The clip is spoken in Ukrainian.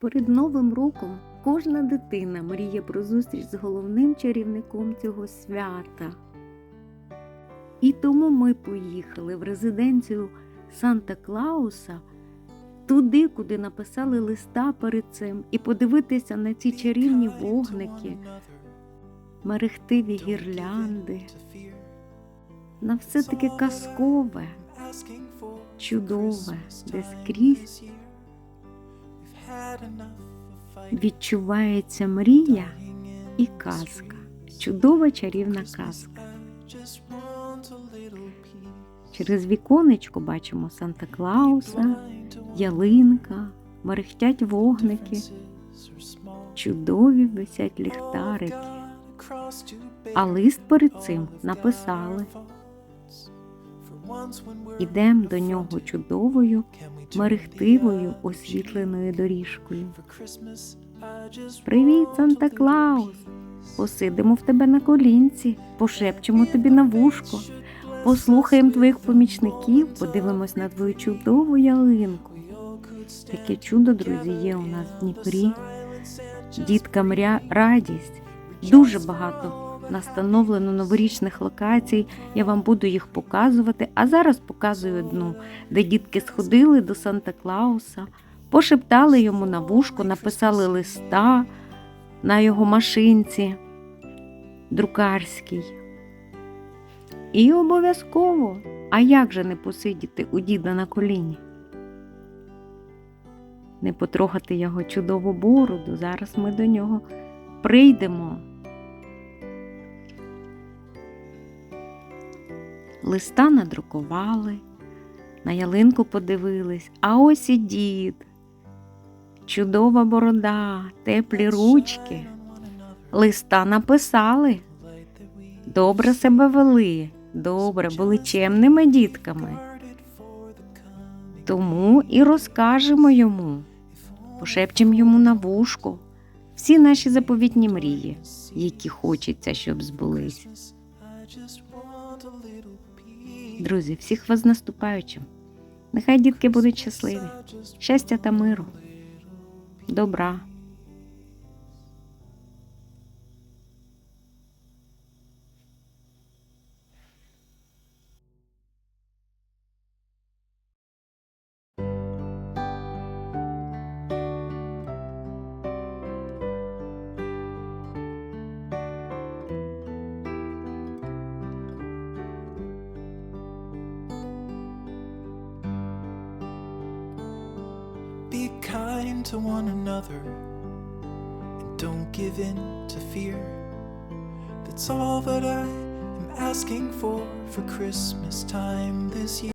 Перед Новим роком кожна дитина мріє про зустріч з головним чарівником цього свята. І тому ми поїхали в резиденцію Санта Клауса, туди, куди написали листа перед цим, і подивитися на ці чарівні вогники, мерехтиві гірлянди, на все таке казкове, чудове, де скрізь відчувається мрія і казка, чудова чарівна казка. Через віконечко бачимо Санта Клауса, ялинка, мерехтять вогники, чудові висять ліхтарики. А лист перед цим написали. Ідем до нього чудовою, мерехтивою, освітленою доріжкою. Привіт, Санта Клаус! Посидимо в тебе на колінці, пошепчемо тобі на вушко, послухаємо твоїх помічників, подивимось на твою чудову ялинку. Таке чудо, друзі, є у нас в Дніпрі. Діткам радість. Дуже багато настановлено новорічних локацій. Я вам буду їх показувати. А зараз показую одну, де дітки сходили до Санта Клауса, пошептали йому на вушко, написали листа на його машинці друкарській. І обов'язково, а як же не посидіти у діда на коліні? Не потрогати його чудову бороду. Зараз ми до нього прийдемо. Листа надрукували, на ялинку подивились, а ось і дід. Чудова борода, теплі ручки. Листа написали. Добре себе вели, добре, були чемними дітками. Тому і розкажемо йому, пошепчемо йому на вушко всі наші заповітні мрії, які хочеться, щоб збулись. Друзі, всіх вас з наступаючим. Нехай дітки будуть щасливі, щастя та миру, добра. Be kind to one another and don't give in to fear. That's all that I am asking for for Christmas time this year.